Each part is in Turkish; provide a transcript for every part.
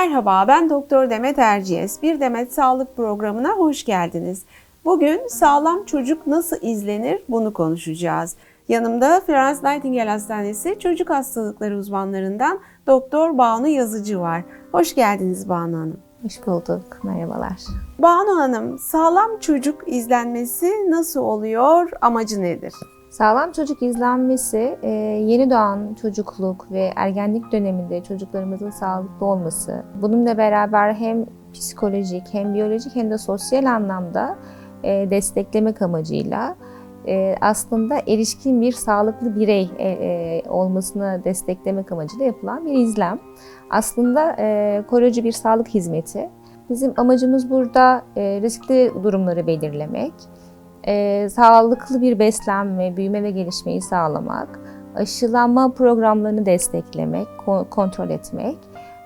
Merhaba, ben Doktor Demet Erciyes. Bir Demet Sağlık programına hoş geldiniz. Bugün sağlam çocuk nasıl izlenir bunu konuşacağız. Yanımda Florence Nightingale Hastanesi çocuk hastalıkları uzmanlarından Doktor Banu Yazıcı var. Hoş geldiniz Banu Hanım. Hoş bulduk. Merhabalar. Banu Hanım, sağlam çocuk izlenmesi nasıl oluyor, amacı nedir? Sağlam çocuk izlenmesi e, yeni doğan çocukluk ve ergenlik döneminde çocuklarımızın sağlıklı olması, bununla beraber hem psikolojik hem biyolojik hem de sosyal anlamda e, desteklemek amacıyla e, aslında erişkin bir sağlıklı birey olmasını desteklemek amacıyla yapılan bir izlem. Aslında koruyucu bir sağlık hizmeti. Bizim amacımız burada riskli durumları belirlemek, e, sağlıklı bir beslenme, büyüme ve gelişmeyi sağlamak, aşılanma programlarını desteklemek, kontrol etmek.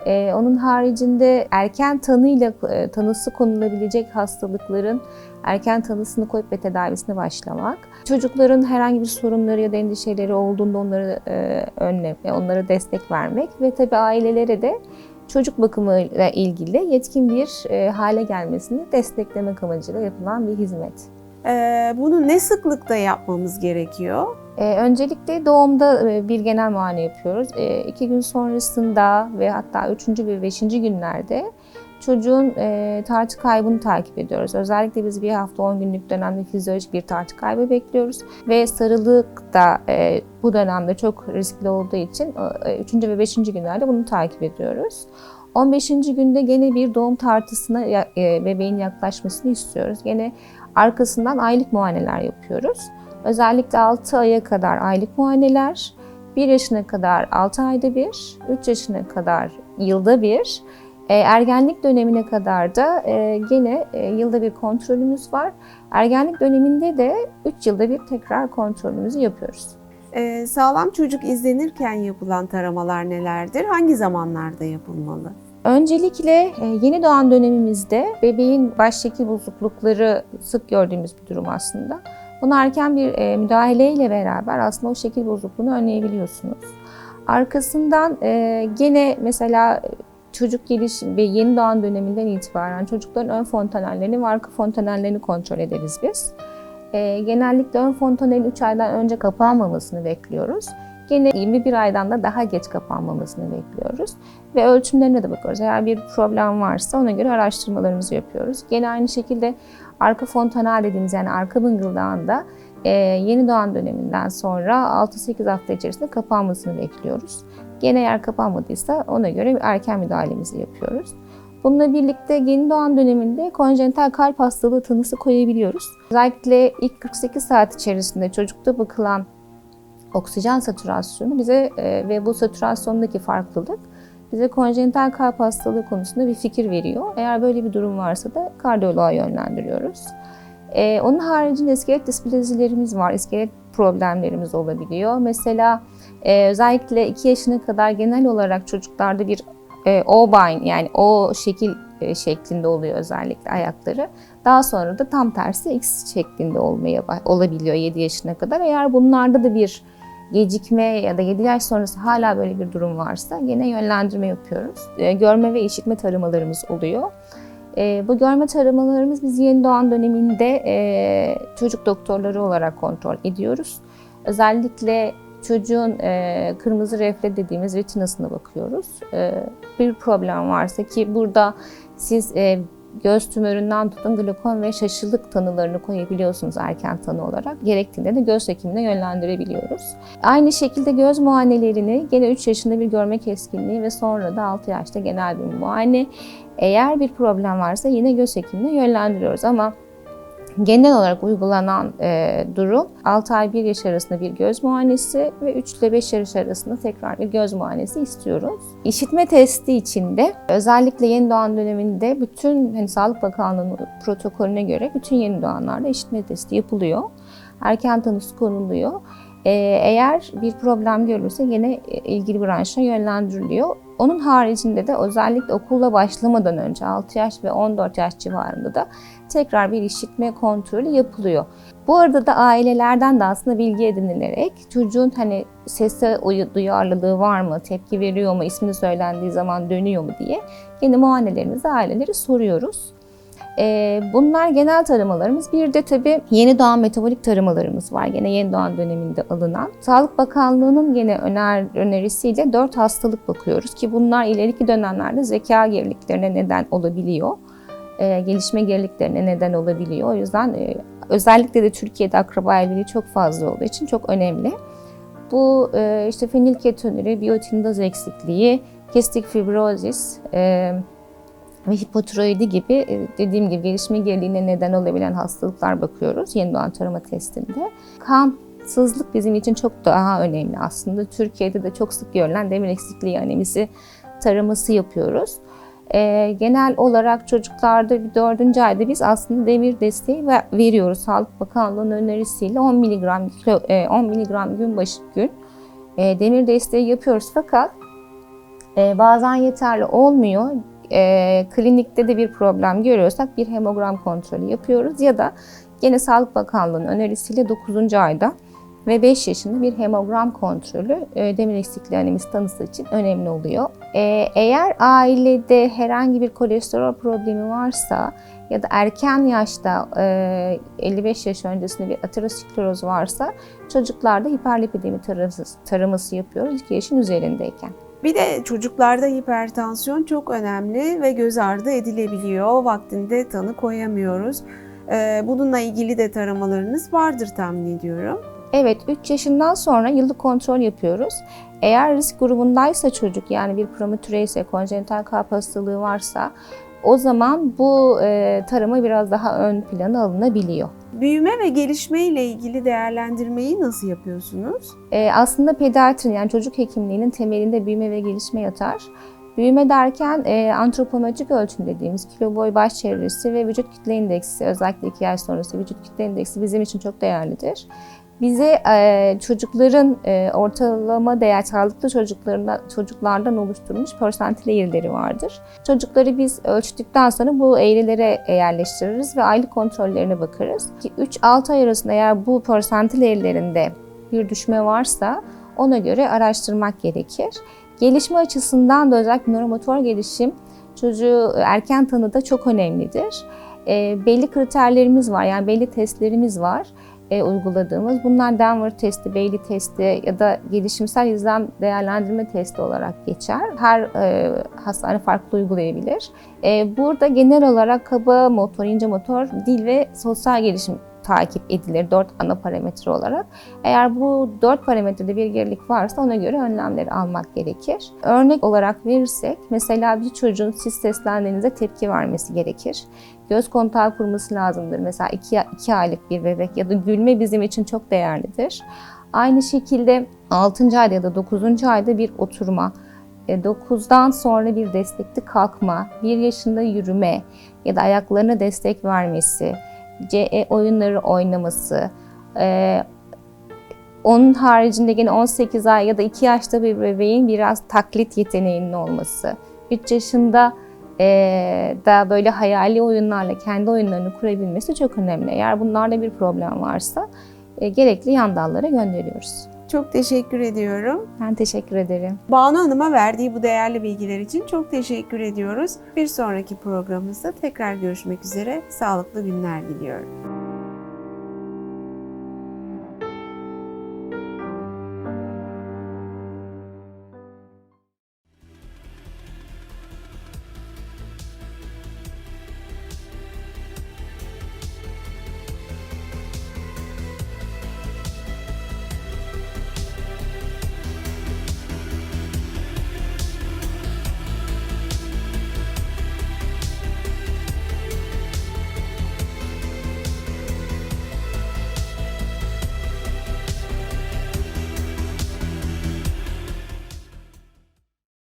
E, onun haricinde erken tanıyla e, tanısı konulabilecek hastalıkların erken tanısını koyup ve tedavisine başlamak. Çocukların herhangi bir sorunları ya da endişeleri olduğunda onları e, önlem, onlara destek vermek ve tabii ailelere de çocuk bakımıyla ilgili yetkin bir e, hale gelmesini desteklemek amacıyla yapılan bir hizmet. Ee, bunu ne sıklıkta yapmamız gerekiyor? Ee, öncelikle doğumda e, bir genel muayene yapıyoruz. Ee, iki gün sonrasında ve hatta üçüncü ve beşinci günlerde çocuğun e, tartı kaybını takip ediyoruz. Özellikle biz bir hafta 10 günlük dönemde fizyolojik bir tartı kaybı bekliyoruz. Ve sarılık da e, bu dönemde çok riskli olduğu için e, 3. ve 5. günlerde bunu takip ediyoruz. 15. günde gene bir doğum tartısına e, bebeğin yaklaşmasını istiyoruz. Gene arkasından aylık muayeneler yapıyoruz. Özellikle 6 aya kadar aylık muayeneler, 1 yaşına kadar 6 ayda bir, 3 yaşına kadar yılda bir, e, ergenlik dönemine kadar da e, gene yılda bir kontrolümüz var. Ergenlik döneminde de 3 yılda bir tekrar kontrolümüzü yapıyoruz. Ee, sağlam çocuk izlenirken yapılan taramalar nelerdir? Hangi zamanlarda yapılmalı? Öncelikle e, yeni doğan dönemimizde bebeğin baş şekil bozuklukları sık gördüğümüz bir durum aslında. Bunu erken bir e, müdahaleyle beraber aslında o şekil bozukluğunu önleyebiliyorsunuz. Arkasından e, gene mesela çocuk gelişim ve yeni doğan döneminden itibaren çocukların ön fontanellerini ve arka fontanellerini kontrol ederiz biz. Genellikle ön fontanelin 3 aydan önce kapanmamasını bekliyoruz. Gene 21 aydan da daha geç kapanmamasını bekliyoruz. Ve ölçümlerine de bakıyoruz. Eğer bir problem varsa ona göre araştırmalarımızı yapıyoruz. Gene aynı şekilde arka fontanal dediğimiz yani arka bıngıldağında e, yeni doğan döneminden sonra 6-8 hafta içerisinde kapanmasını bekliyoruz. Gene eğer kapanmadıysa ona göre erken müdahalemizi yapıyoruz. Bununla birlikte yeni doğan döneminde konjenital kalp hastalığı tanısı koyabiliyoruz. Özellikle ilk 48 saat içerisinde çocukta bakılan oksijen satürasyonu bize e, ve bu satürasyondaki farklılık bize konjenital kalp hastalığı konusunda bir fikir veriyor. Eğer böyle bir durum varsa da kardiyoloğa yönlendiriyoruz. Ee, onun haricinde iskelet displazilerimiz var. İskelet problemlerimiz olabiliyor. Mesela e, özellikle 2 yaşına kadar genel olarak çocuklarda bir e, O-bind yani O şekil e, şeklinde oluyor özellikle ayakları. Daha sonra da tam tersi X şeklinde olmaya olabiliyor 7 yaşına kadar. Eğer bunlarda da bir gecikme ya da 7 yaş sonrası hala böyle bir durum varsa yine yönlendirme yapıyoruz. E, görme ve işitme taramalarımız oluyor. E, bu görme taramalarımız biz yeni doğan döneminde e, çocuk doktorları olarak kontrol ediyoruz. Özellikle çocuğun kırmızı refle dediğimiz retinasına bakıyoruz. bir problem varsa ki burada siz göz tümöründen tutun glokom ve şaşılık tanılarını koyabiliyorsunuz erken tanı olarak. Gerektiğinde de göz hekimine yönlendirebiliyoruz. Aynı şekilde göz muayenelerini gene 3 yaşında bir görme keskinliği ve sonra da 6 yaşta genel bir muayene. Eğer bir problem varsa yine göz hekimine yönlendiriyoruz ama Genel olarak uygulanan e, durum 6 ay 1 yaş arasında bir göz muayenesi ve 3 ile 5 yaş arasında tekrar bir göz muayenesi istiyoruz. İşitme testi için de özellikle yeni doğan döneminde bütün hani Sağlık Bakanlığı'nın protokolüne göre bütün yeni doğanlarda işitme testi yapılıyor. Erken tanısı konuluyor. Ee, eğer bir problem görülürse yine ilgili branşa yönlendiriliyor. Onun haricinde de özellikle okula başlamadan önce 6 yaş ve 14 yaş civarında da tekrar bir işitme kontrolü yapılıyor. Bu arada da ailelerden de aslında bilgi edinilerek çocuğun hani sese duyarlılığı var mı, tepki veriyor mu, ismini söylendiği zaman dönüyor mu diye yeni muayenelerimizi aileleri soruyoruz. Ee, bunlar genel taramalarımız. Bir de tabii yeni doğan metabolik taramalarımız var. Gene yeni doğan döneminde alınan. Sağlık Bakanlığı'nın gene öner, önerisiyle 4 hastalık bakıyoruz ki bunlar ileriki dönemlerde zeka geriliklerine neden olabiliyor. Ee, gelişme geriliklerine neden olabiliyor. O yüzden e, özellikle de Türkiye'de akraba evliliği çok fazla olduğu için çok önemli. Bu e, işte fenilketonuri, biyotindaz eksikliği, kistik fibrozis, e, ve hipotiroidi gibi e, dediğim gibi gelişme geriliğine neden olabilen hastalıklar bakıyoruz yeni doğan tarama testinde. Kansızlık bizim için çok daha önemli aslında. Türkiye'de de çok sık görülen demir eksikliği anemisi taraması yapıyoruz. Ee, genel olarak çocuklarda bir dördüncü ayda biz aslında demir desteği ve- veriyoruz. Sağlık Bakanlığı'nın önerisiyle 10 mg, kilo, e, 10 mg gün başı gün e, demir desteği yapıyoruz. Fakat e, bazen yeterli olmuyor e, klinikte de bir problem görüyorsak bir hemogram kontrolü yapıyoruz ya da gene Sağlık Bakanlığı'nın önerisiyle 9. ayda ve 5 yaşında bir hemogram kontrolü e, demir eksikliği anemisi tanısı için önemli oluyor. E, eğer ailede herhangi bir kolesterol problemi varsa ya da erken yaşta e, 55 yaş öncesinde bir ateroskleroz varsa çocuklarda hiperlipidemi taraması, taraması yapıyoruz 2 yaşın üzerindeyken. Bir de çocuklarda hipertansiyon çok önemli ve göz ardı edilebiliyor. Vaktinde tanı koyamıyoruz. Ee, Bununla ilgili de taramalarınız vardır tahmin ediyorum. Evet, 3 yaşından sonra yıllık kontrol yapıyoruz. Eğer risk grubundaysa çocuk yani bir prematüre ise, konjenital kalp hastalığı varsa o zaman bu e, tarama biraz daha ön plana alınabiliyor. Büyüme ve gelişme ile ilgili değerlendirmeyi nasıl yapıyorsunuz? E, aslında pediatri yani çocuk hekimliğinin temelinde büyüme ve gelişme yatar. Büyüme derken e, antropometrik ölçüm dediğimiz kilo boy baş çevresi ve vücut kitle indeksi özellikle 2 yaş sonrası vücut kitle indeksi bizim için çok değerlidir. Bize e, çocukların e, ortalama değer sağlıklı çocuklarından, çocuklardan oluşturulmuş persentile eğrileri vardır. Çocukları biz ölçtükten sonra bu eğrilere yerleştiririz ve aylık kontrollerine bakarız. Ki 3-6 ay arasında eğer bu persentile eğrilerinde bir düşme varsa ona göre araştırmak gerekir. Gelişme açısından da özellikle nöromotor gelişim çocuğu erken tanıda çok önemlidir. E, belli kriterlerimiz var yani belli testlerimiz var e, uyguladığımız. Bunlar Denver testi, Bailey testi ya da gelişimsel izlem değerlendirme testi olarak geçer. Her e, hastane farklı uygulayabilir. E, burada genel olarak kaba motor, ince motor, dil ve sosyal gelişim takip edilir dört ana parametre olarak. Eğer bu dört parametrede bir gerilik varsa ona göre önlemleri almak gerekir. Örnek olarak verirsek mesela bir çocuğun siz seslendiğinizde tepki vermesi gerekir. Göz kontağı kurması lazımdır. Mesela 2 iki aylık bir bebek ya da gülme bizim için çok değerlidir. Aynı şekilde 6. ayda ya da 9. ayda bir oturma, 9'dan sonra bir destekli kalkma, 1 yaşında yürüme ya da ayaklarına destek vermesi, CE oyunları oynaması, e, onun haricinde yine 18 ay ya da 2 yaşta bir bebeğin biraz taklit yeteneğinin olması, 3 yaşında e, da böyle hayali oyunlarla kendi oyunlarını kurabilmesi çok önemli. Eğer bunlarda bir problem varsa e, gerekli yan dallara gönderiyoruz. Çok teşekkür ediyorum. Ben teşekkür ederim. Banu Hanım'a verdiği bu değerli bilgiler için çok teşekkür ediyoruz. Bir sonraki programımızda tekrar görüşmek üzere. Sağlıklı günler diliyorum.